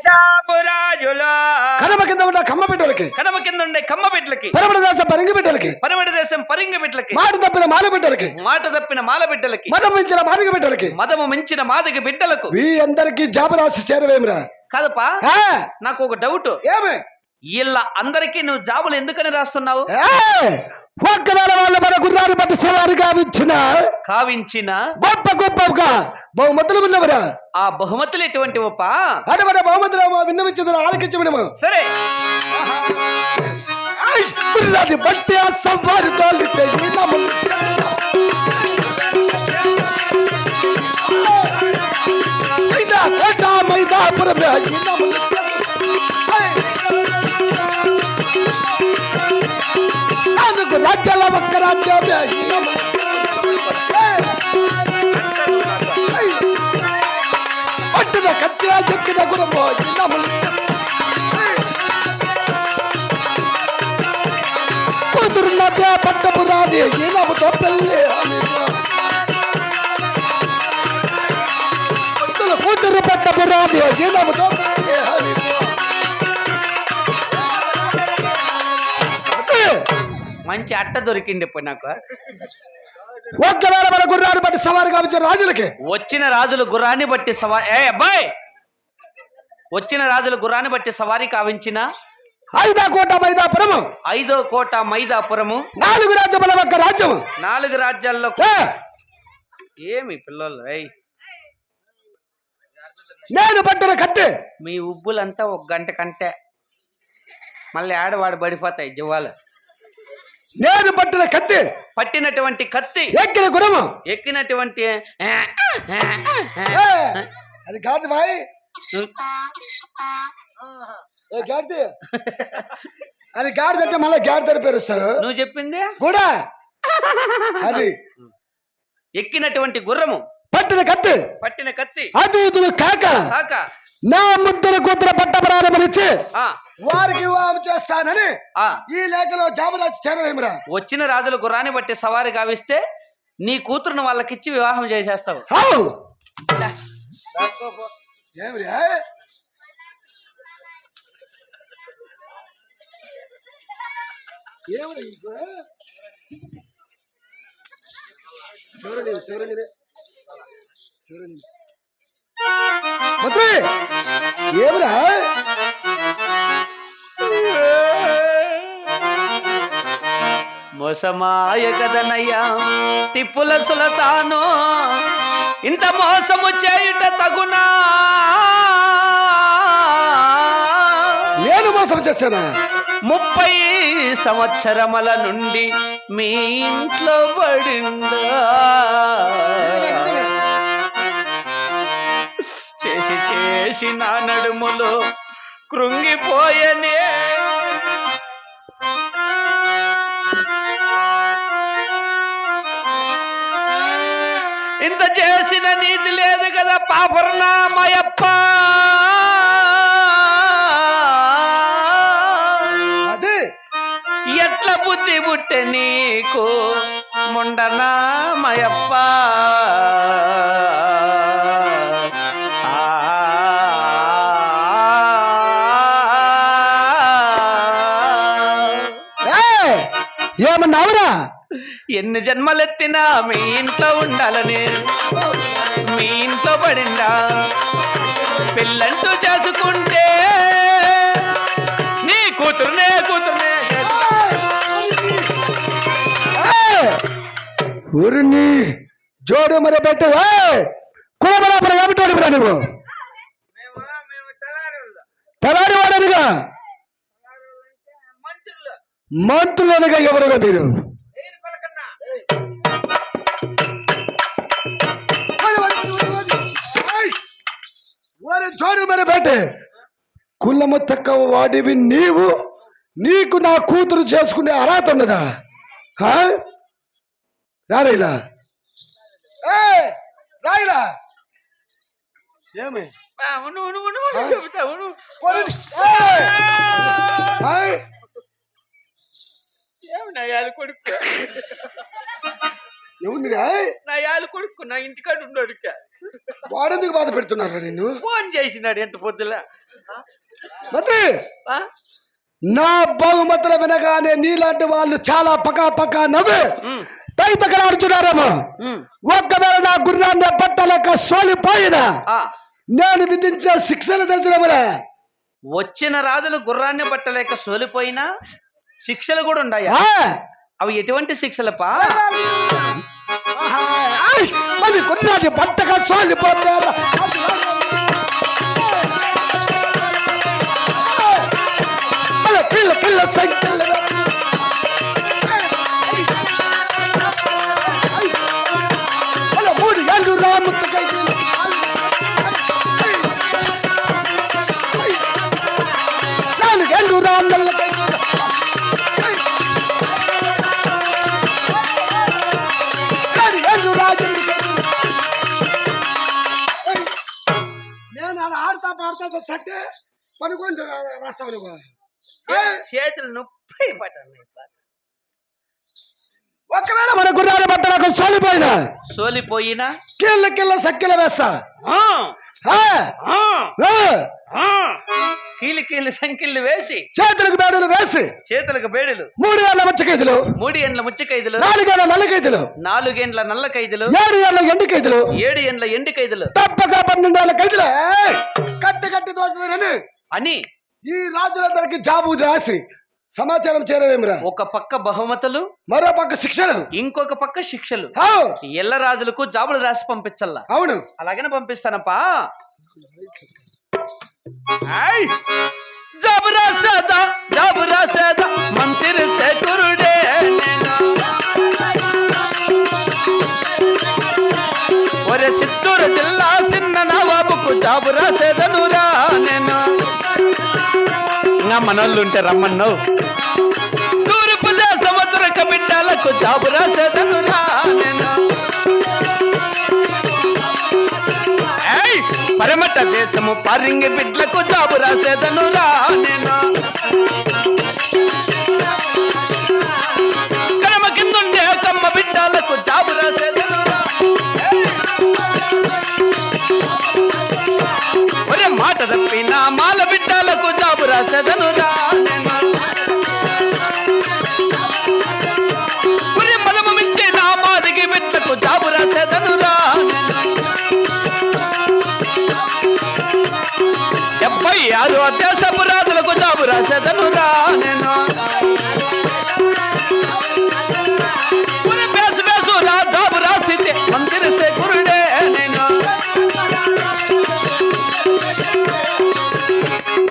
దేశాపురాజులా కడమ కింద ఉన్న కమ్మ బిడ్డలకి. కడమ కింద ఉండే కమ్మ బిడ్డలకి. పరమడ దేశం పరింగి బిడ్డలకి. పరమడి దేశం పరింగ బిడ్డలకి. మాట తప్పిన మాల బిడ్డలకి. మాట తప్పిన మాల బిడ్డలకి. మతం మించిన మాదిగ బిడ్డలకి. మదము మించిన మాదిగ బిడ్డలకు. వీ అందరికి జాబు రాసి చేరవేమిరా? కదపా ఆ, నాకు ఒక డౌట్. ఏమి? వీళ్ళ అందరికీ నువ్వు జాబులు ఎందుకని రాస్తున్నావు? ఏ, ఒక్కవేళ వాళ్ళు మన గుర్రాన్ని బట్టి సవారి గావించిన కావించిన గొప్ప గొప్పగా బహుమతులు ఉన్నవరా? ఆ బహుమతులు ఎటువంటి ఒప్ప అడవడ బహుమతులు విన్నవించదు ఆలకించమనము సరే. గుర్రాన్ని బట్టి ఆ సవారి తోలితే. మైదా మైదాపురం రాజ్యాల ఒక్క రాజ్యమే ఈ నమ్ము. పట్టిన కత్తి చెక్కిన గురమో ఈ నమ్ము. కూతురు నవ్య పట్టపు రాని ఈ నమ్ముతో మంచి అట్ట దొరికింది ఇప్పుడు నాకు. ఒక్కవేళ మన గుర్రాన్ని బట్టి సవారి గావించిన రాజులకి? వచ్చిన రాజులు గుర్రాన్ని బట్టి సవారి ఏ అబ్బాయి! వచ్చిన రాజులు గుర్రాన్ని బట్టి సవారీ కావించిన ఐదా కోట మైదాపురము. ఐదో కోట మైదాపురము. నాలుగు రాజ్యముల ఒక్క రాజ్యము. నాలుగు రాజ్యాల్లో ఏమి పిల్లలు ఏయ్! నేను పట్టిన కత్తి. మీ ఉబ్బులంతా ఒక గంట కంటే మళ్ళీ ఆడవాడు పడిపోతాయి జవాలు నేను పట్టిన కత్తి. పట్టినటువంటి కత్తి. ఎక్కిన గురము ఎక్కినటువంటి అది కాదు బాయ్. గాడిద. అది గాడిద అంటే మళ్ళీ గాడిద పేరు వస్తారు నువ్వు చెప్పింది? కూడా అది. ఎక్కినటువంటి గుర్రము. పట్టిన కత్తి. పట్టిన కత్తి. అదూతులు కాక. కాక. నా ముద్దల కూతుర పట్ట ప్రారంభించి వారికి వివాహం చేస్తానని ఈ లేఖలో జాబరాజు చేరవేమిరా వచ్చిన రాజులు గుర్రాన్ని బట్టి సవారి గావిస్తే నీ కూతురును వాళ్ళకిచ్చి వివాహం చేసేస్తావు. ఏమిరా? శివరంజని శివరంజని మంత్రి ఏమిరా? మోసమాయ కదనయ్యా తిప్పుల సులతాను ఇంత మోసము చేయుట తగునా? నేను మోసం చేశానా? ముప్పై సంవత్సరముల నుండి మీ ఇంట్లో పడిందా? నిజమే, నిజమే. చేసి చేసి నా నడుములో కృంగిపోయనే. ఇంత చేసిన నీతి లేదు కదా పాపర్నామయప్ప అది. ఎట్ల బుద్ధి పుట్టె నీకు ముండనామయప్ప ఏమన్నావురా ఎన్ని జన్మలెత్తినా మీ ఇంట్లో ఉండాలని మీ ఇంట్లో పడిందా? పిల్లంటూ చేసుకుంటే నీ కూతురునే కూతురునే. ఊరిని జోడు మరి పెట్టు కులబరాబర ఏమిటోడురా నువ్వు. తలారి వాడనుగా మంత్రులనుగా ఎవరుగా మీరు? జోడు మరి పెట్టే కులము తక్కువ వాడివి నీవు. నీకు నా కూతురు చేసుకునే అర్హత ఉన్నదా? రారైలా? రాయిలా? ఏమి? చెబుతా అవును పోనీ. ఏయ్! ఏయ్! ఏమి నా యాలు కొడుకు ఎవరినిరా నా యాలు కొడుకు నా ఇంటికాడ ఉన్నాడు వాడెందుకు బాధ పెడుతున్నారా నిన్ను ఫోన్ చేసినాడు ఎంత పొద్దుల మంత్రి? నా బహుమతులు వినగానే నీలాంటి వాళ్ళు చాలా పకా పకా నవ్వి ఉమ్, తైతకలాడుచున్నారేమో ఉమ్, ఒక్కవేళ నా గుర్రాన్ని పట్టలేక సోలిపోయినా. నేను విధించే శిక్షలు తెలిసినవరా వచ్చిన రాజులు గుర్రాన్ని పట్టలేక సోలిపోయినా శిక్షలు కూడా ఉన్నాయా అవి ఎటువంటి శిక్షలపా సోలిపోతారా పాడతా సట్టే పనుకొని రాస్తావు నువ్వు. చేతులు నొప్పి ఒకవేళ మన గుర్రాల బట్టలకు సోలిపోయినా సోలిపోయినా? కిల్ల కిల్ల సక్కిల వేస్తా. కీలి సంఖ్యలు వేసి చేతులకు బేడలు వేసి చేతులకు బేడులు మూడు ఏళ్ళ మచ్చకైదులు మూడు ఎండ్ల ముచ్చకైదులు నాలుగేళ్ళ నల్లకైదులు నాలుగేండ్ల నల్ల ఖైదులు ఏడు ఏళ్ళ ఎండి ఖైదులు ఏడు ఎండ్ల ఎండి ఖైదులు తప్పక పన్నెండేళ్ళ ఖైదులు! కట్టి కట్టి దోచుదని అని ఈ రాజులందరికి జాబు రాసి సమాచారం చేరవేమిరా? ఒక పక్క బహుమతులు మరో పక్క శిక్షలు. ఇంకొక పక్క శిక్షలు. ఎల్ల రాజులకు జాబులు రాసి పంపించల్లా. అవును. అలాగనే పంపిస్తానప్పా. ఆయ్! జాబు ఒరే చిత్తూరు జిల్లా చిన్న నవాబుకు జాబు రాసేదనురా నేను ఇంకా మనోళ్ళు ఉంటే రమ్మన్నావు తూర్పు దేశము బిడ్డలకు జాబురా సేదనురా నేను పరమట దేశము పారింగి బిడ్లకు జాబు రాసేదనురా నేను. కడమ కిందుండే కమ్మ బిడ్డలకు జాబు రాసేదనురా ఒరే మాట తప్పిన మాల బిడ్డలకు జాబు రాసేదను రా. ఆరు దేశపు రాజులకు జాబు రాసేదనురా నేను ఒరే బేసు బేసు రా జాబు రాసితే మందిర శేఖరుడే నేను.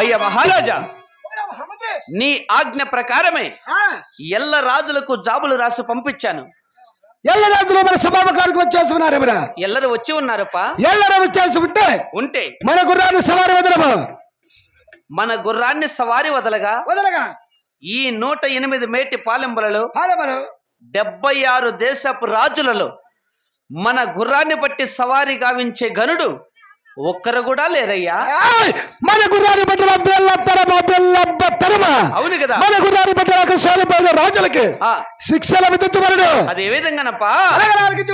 అయ్య మహారాజా నీ ఆజ్ఞ ప్రకారమే ఎల్ల రాజులకు జాబులు రాసి పంపించాను. ఎల్ల రాజులు మన సభాపకానికి వచ్చేస్తున్నారేమిరా? ఎల్లరు వచ్చి ఉన్నారప్పా? ఎల్లరా వచ్చేసి ఉంటే ఉంటే. మన గుర్రాన్ని సవారి వదలము. మన గుర్రాన్ని సవారి వదలగా వదలగా ఈ నూట ఎనిమిది మేటి పాలెంబలలో డెబ్బై ఆరు దేశపు రాజులలో మన గుర్రాన్ని బట్టి సవారి గావించే గనుడు ఒక్కరు కూడా లేరయ్యా! మన గుర్రాన్ని తరమ అవును కదా మన గుర్రాన్ని బట్టలకు సోలిపోయిన రాజులకి శిక్షలు విధించబడడు అది ఏ విధంగానప్పా అలాగే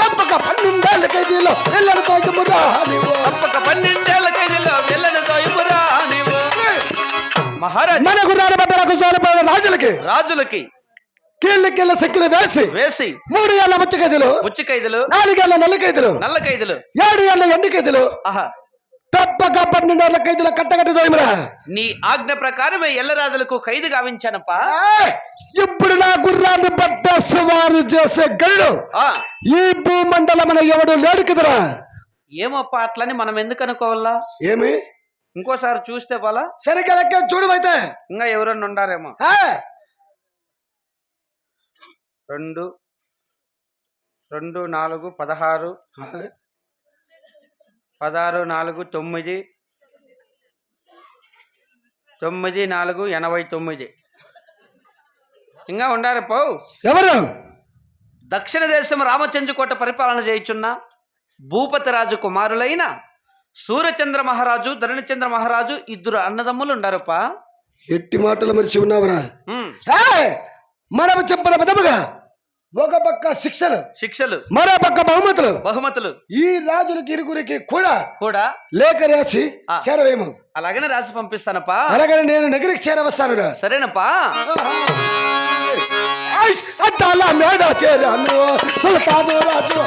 తప్పక పన్నెండేళ్ళ కైదీలో పిల్లలు తోకమురా నీవు తప్పక ఖైదీలో మహారాజా మన గుర్రాల రాజులకి రాజులకి వేసి వేసి మూడు ఏళ్ళ నాలుగేళ్ళ ఏడు ఏళ్ళ పన్నెండేళ్ళ ఖైదీలు కట్టగట్ట దోయమురా. నీ ఆజ్ఞ ప్రకారమే ఎల్ల రాజులకు ఖైదు గావించానప్పా! ఇప్పుడు నా గుర్రాన్ని పట్ట సవారు చేసే గరుడు. ఈ భూమండలమున ఎవడు లేడు కదరా? ఏమప్పా అట్లని మనం ఎందుకు అనుకోవాలా? ఏమి? ఇంకోసారి చూస్తే పోలా సరిగ్గా లెక్క చూడమైతే ఇంకా ఎవరన్నా ఉండారేమో. రెండు రెండు నాలుగు పదహారు పదహారు నాలుగు తొమ్మిది తొమ్మిది నాలుగు ఎనభై తొమ్మిది. ఇంకా ఉండారు పో ఎవరు? దక్షిణ దేశం రామచంద్రకోట పరిపాలన చేయుచున్న భూపతి రాజు కుమారులైన సూర్యచంద్ర మహారాజు ధరణిచంద్ర మహారాజు ఇద్దరు అన్నదమ్ములు ఉండారుపా ఎట్టి మాటలు మరిచి ఉన్నావురా! మనం చెప్పిన విధముగా ఒక పక్క శిక్షలు శిక్షలు మరో పక్క బహుమతులు. బహుమతులు. ఈ రాజులకి ఇరుగురికి కూడా కూడా? లేఖ రాసి. చేరవేము అలాగనే రాసి పంపిస్తానప్పా. అలాగని నేను నగరికి చేరవస్తానురా. సరేనప్పా! అద్దాల మేడ చేరాను. సుల్తాను రాజు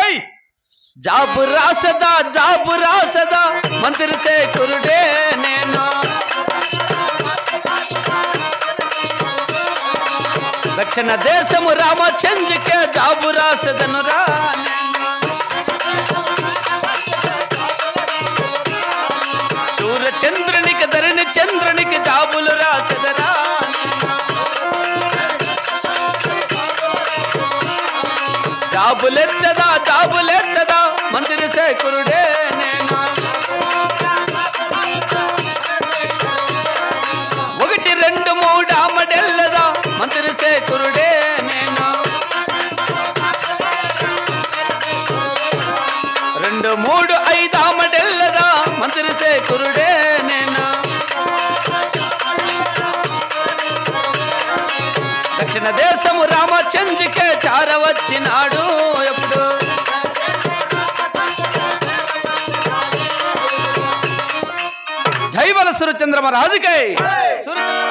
ఐ జాబు రాసదా జాబు రాసదా మంత్రి కురుడే నేను దక్షిణ దేశము రామచంద్రకే జాబు రాసదను రా జాబులెత్తదా జాబులెత్తదా మంత్రి శేఖరుడే నేను? ఒకటి రెండు మూడు అమ్మడెల్లదా? మంత్రి శేఖరుడే నేను? రెండు మూడు ఐదు అమ్మడెల్లదా? మంత్రి శేఖరుడే నేను? దక్షిణ దేశము రామచంద్రికే చారవచ్చినాడు ఎప్పుడు? జై బల సూర్యచంద్రమ రాజుకై సూర్యచంద్రమ రాజుకై